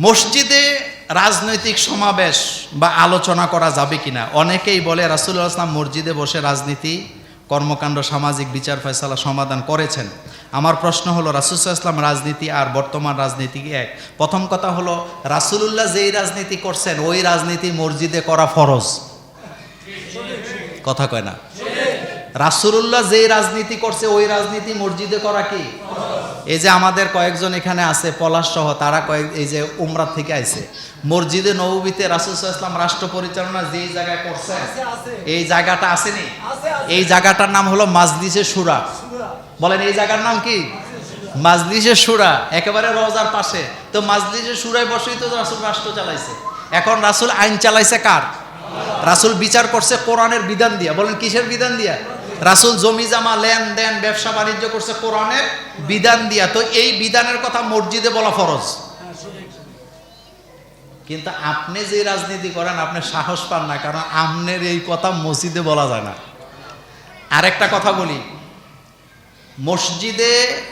মসজিদে রাজনৈতিক সমাবেশ বা আলোচনা করা যাবে কিনা? অনেকেই বলে রাসুল্লাহ আসলাম মসজিদে বসে রাজনীতি, কর্মকাণ্ড, সামাজিক বিচার ফয়সালা সমাধান করেছেন। আমার প্রশ্ন হলো রাসুল্লাহ ইসলাম রাজনীতি আর বর্তমান রাজনীতি এক? প্রথম কথা হলো, রাসুলুল্লাহ যেই রাজনীতি করছেন, ওই রাজনীতি মসজিদে করা ফরজ। কথা কয় না। রাসুলুল্লাহ যেই রাজনীতি করছে, ওই রাজনীতি মসজিদে করা কি? এই যে আমাদের কয়েকজন এখানে আছে পলাশ সহ তারা কয়েক এই যে উমরা থেকে আইছে। মসজিদে নবীতে রাসুল ইসলাম রাষ্ট্র পরিচালনা যেই জায়গায় করছে এই জায়গাটা আসেনি? এই জায়গাটার নাম হলো মাজলিসে সুরা বলেন এই জায়গার নাম কি? মাজলিসে সুরা একেবারে রোজার পাশে। তো মাজলিসে সুরায় বসেই তো রাসুল রাষ্ট্র চালাইছে। এখন রাসুল আইন চালাইছে কার? রাসুল বিচার করছে কোরআনের বিধান দিয়া। বলেন কিসের বিধান দিয়া? রাসুল জমি জামা, লেনদেন, ব্যবসা, বাণিজ্য করছে কোরআনের বিধান দিয়া। তো এই বিধানের কথা মসজিদে বলা ফরজ। কিন্তু আপনি যে রাজনীতি করেন, আপনি সাহস পান না, কারণ আমনের এই কথা মসজিদে বলা যায় না। আরেকটা কথা বলি। মসজিদে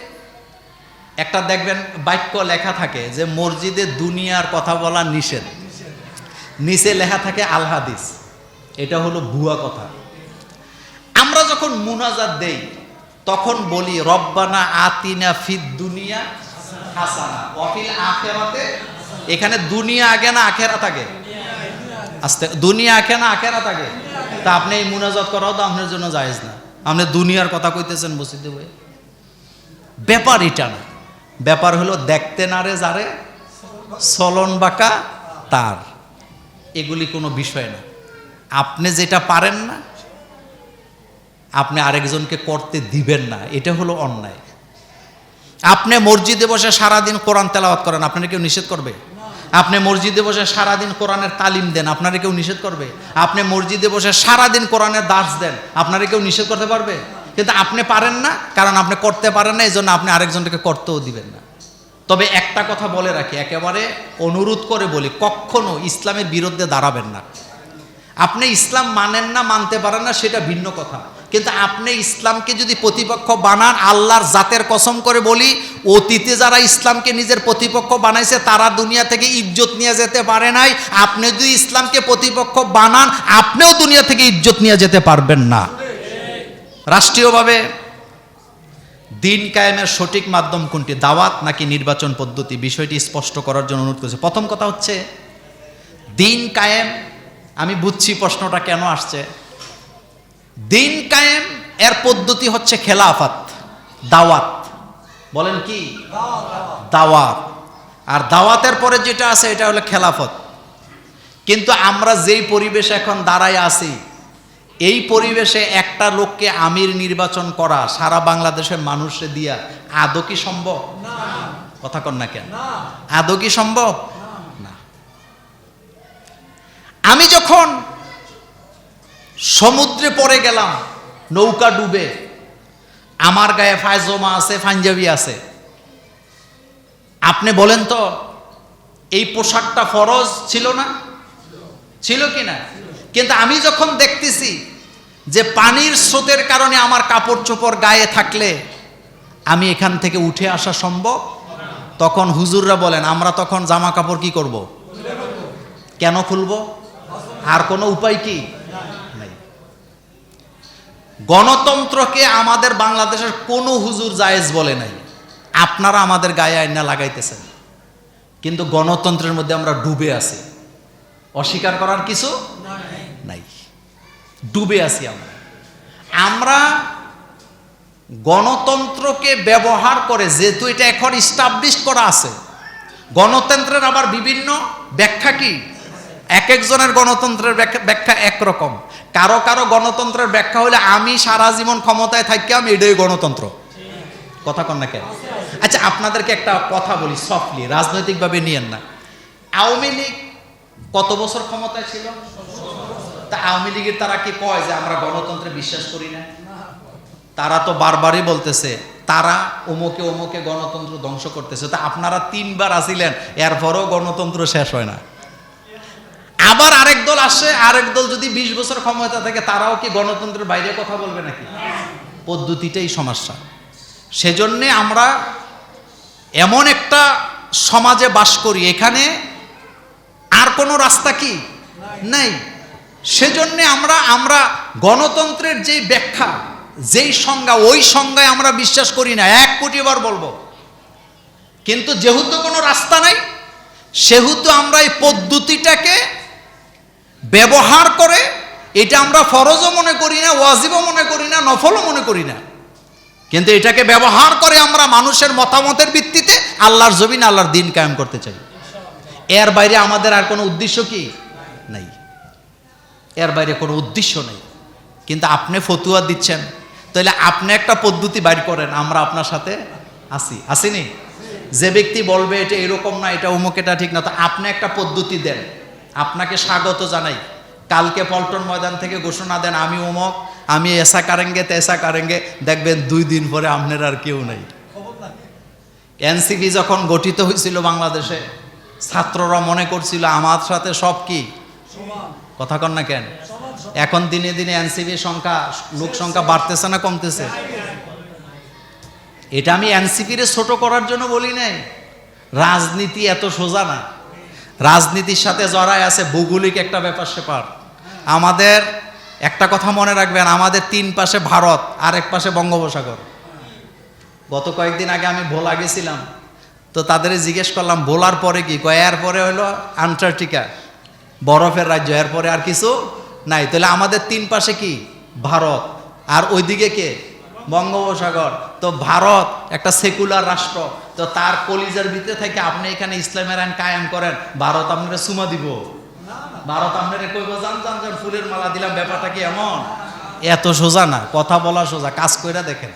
একটা দেখবেন বাক্য লেখা থাকে যে, মসজিদে দুনিয়ার কথা বলা নিষেধ। নিচে লেখা থাকে আল হাদিস। এটা হলো ভুয়া কথা। যখন মুনাজাত দেই, তখন বলি, রব্বানা আতিনা ফিদ দুনিয়া হাসানা। আখেরাতে, এখানে দুনিয়া আগে না আখেরাত আগে? আস্তে, দুনিয়া আগে না আখেরাত আগে? তা আপনি এই মুনাজাত করাও তো আপনার জন্য জায়েজ না। আপনি দুনিয়ার কথা কইতেছেন বসিতে বই। ব্যাপার এটা না। ব্যাপার হলো, দেখতে না রে যারে চলন বাঁকা তার। এগুলি কোনো বিষয় না। আপনি যেটা পারেন না আপনি আরেকজনকে করতে দিবেন না, এটা হলো অন্যায়। আপনি মসজিদে বসে সারাদিন কোরআন তেলাওয়াত করেন, আপনারা কেউ নিষেধ করবে? আপনি মসজিদে বসে সারাদিন কোরআনের তালিম দেন, আপনারা কেউ নিষেধ করবে? আপনি মসজিদে বসে সারাদিন কোরআনের দাস দেন, আপনারা কেউ নিষেধ করতে পারবে? কিন্তু আপনি পারেন না, কারণ আপনি করতে পারেন না এই জন্য আপনি আরেকজনকে করতেও দিবেন না। তবে একটা কথা বলে রাখি, একেবারে অনুরোধ করে বলি, কখনো ইসলামের বিরুদ্ধে দাঁড়াবেন না। আপনি ইসলাম মানেন না, মানতে পারেন না, সেটা ভিন্ন কথা। কিন্তু আপনি ইসলামকে যদি প্রতিপক্ষ বানান, আল্লাহর জাতের কসম করে বলি, অতীতে যারা ইসলামকে নিজের প্রতিপক্ষ বানাইছে, তারা দুনিয়া থেকে ইজ্জত নিয়ে যেতে পারে নাই। আপনি যদি ইসলামকে প্রতিপক্ষ বানান, আপনিও দুনিয়া থেকে ইজ্জত নিয়ে যেতে পারবেন না। রাষ্ট্রীয়ভাবে দিন কায়েমের সঠিক মাধ্যম কোনটি? দাওয়াত নাকি নির্বাচন পদ্ধতি? বিষয়টি স্পষ্ট করার জন্য অনুরোধ করেছে। প্রথম কথা হচ্ছে, দিন কায়েম, আমি বুঝছি প্রশ্নটা কেন আসছে। দিন কায়েম এর পদ্ধতি হচ্ছে খেলাফত দাওয়াত। বলেন কি? দাওয়াত। আর দাওয়াতের পরে যেটা আছে এটা হলো খেলাফত। কিন্তু আমরা যেই পরিবেশে এখন দাঁড়ায় আছি এই পরিবেশে একটা লোককে আমির নির্বাচন করা সারা বাংলাদেশের মানুষে দিয়া আদৌ কি সম্ভব? কথা কন না কেন। আদৌ কি সম্ভব না আমি যখন সমুদ্রে পড়ে গেলাম, নৌকা ডুবে। আমার গায়ে ফায়জমা আছে, পাঞ্জাবি আছে। আপনি বলেন তো, এই পোশাকটা ফরজ ছিল না? ছিল কি না? কিন্তু আমি যখন দেখতেছি যে পানির স্রোতের কারণে আমার কাপড় চোপড় গায়ে থাকলে আমি এখান থেকে উঠে আসা সম্ভব? তখন হুজুররা বলেন, আমরা তখন জামা কাপড় কি করব? কেন খুলব? আর কোনো উপায় কি? গণতন্ত্রকে আমাদের বাংলাদেশের কোনো হুজুর জায়েজ বলে নাই। আপনারা আমাদের গায়ে আইনা লাগাইতেছেন। কিন্তু গণতন্ত্রের মধ্যে আমরা ডুবে আছি। অস্বীকার করার কিছু নাই। ডুবে আছি আমরা। আমরা গণতন্ত্রকে ব্যবহার করে যেহেতু এটা এখন স্টাবলিশ করা আছে, গণতন্ত্রের আবার বিভিন্ন ব্যাখ্যা কি? এক একজনের গণতন্ত্রের ব্যাখ্যা- একরকম। কারও কারও গণতন্ত্রের ব্যাখ্যা হলে আমি সারা জীবন ক্ষমতায় থাকি, আমি এটাই গণতন্ত্র। কথা কন না কেন? আচ্ছা আপনাদেরকে একটা কথা বলি সফটলি রাজনৈতিকভাবে নিয়েন না। আওয়ামী লীগ কত বছর ক্ষমতায় ছিল? তা আওয়ামী লীগের তারা কি কয় যে আমরা গণতন্ত্রে বিশ্বাস করি না? তারা তো বারবারই বলতেছে, তারা ওমকে ওমকে গণতন্ত্র ধ্বংস করতেছে। তা আপনারা তিনবার আসিলেন, এরপরও গণতন্ত্র শেষ হয় না। আবার আরেক দল আসে, আরেক দল যদি বিশ বছর ক্ষমতা থাকে, তারাও কি গণতন্ত্রের বাইরে কথা বলবে নাকি? পদ্ধতিটাই সমস্যা। সেজন্যে আমরা এমন একটা সমাজে বাস করি, এখানে আর কোনো রাস্তা কি? নাই। সেজন্যে আমরা আমরা গণতন্ত্রের যেই ব্যাখ্যা, যেই সংজ্ঞা, ওই সংজ্ঞায় আমরা বিশ্বাস করি না। এক কোটি বার বলব। কিন্তু যেহেতু কোনো রাস্তা নাই, সেহেতু আমরা এই পদ্ধতিটাকে ব্যবহার করে, এটা আমরা ফরজও মনে করি না, ওয়াজিবও মনে করি না, নফলও মনে করি না। কিন্তু এটাকে ব্যবহার করে আমরা মানুষের মতামতের ভিত্তিতে আল্লাহর জমিন, আল্লাহর দিন কায়েম করতে চাই। এর বাইরে আমাদের আর কোনো উদ্দেশ্য কি? নাই। এর বাইরে কোনো উদ্দেশ্য নেই। কিন্তু আপনি ফতুয়া দিচ্ছেন, তাহলে আপনি একটা পদ্ধতি বাইর করেন, আমরা আপনার সাথে আসি আসিনি যে ব্যক্তি বলবে এটা এরকম না, এটা অমুক, এটা ঠিক না, তো আপনি একটা পদ্ধতি দেন। আপনাকে স্বাগত জানাই। কালকে পল্টন ময়দান থেকে ঘোষণা দেন আমি অমুক আমি এসা কারেঙ্গে, তেসা কারেঙ্গে। দেখবেন দুই দিন পরে আপনার আর কেউ নেই। এনসিপি যখন গঠিত হয়েছিল বাংলাদেশে, ছাত্ররা মনে করছিল আমার সাথে সব কি? কথা কন না কেন? এখন দিনে দিনে এনসিপির সংখ্যা, লোক সংখ্যা বাড়তেছে না কমতেছে? এটা আমি এনসিপিরে ছোট করার জন্য বলি নাই। রাজনীতি এত সোজা না। রাজনীতির সাথে জড়ায় আছে ভৌগোলিক একটা ব্যাপার সেপার। আমাদের, একটা কথা মনে রাখবেন, আমাদের তিন পাশে ভারত আর এক পাশে বঙ্গোপসাগর। গত কয়েকদিন আগে আমি ভোলা গেছিলাম, তো তাদের জিজ্ঞেস করলাম, ভোলার পরে কি? এর পরে হলো আন্টার্কটিকা, বরফের রাজ্য, এর পরে আর কিছু নাই। তাহলে আমাদের তিন পাশে কি? ভারত। আর ওইদিকে কে? বঙ্গোপসাগর। তো ভারত একটা সেকুলার রাষ্ট্র। তো তার কলিজার ভিতরে থেকে আপনি এখানে ইসলামের আইন কায়েম করেন, ভারত আপনারা সুমা দিব। ভারত আপনারা কইব জান জান জান ফুলের মালা দিলাম, ব্যাপারটা কি এমন? এত সোজা না, কথা বলা সোজা, কাজ কইরা দেখেন।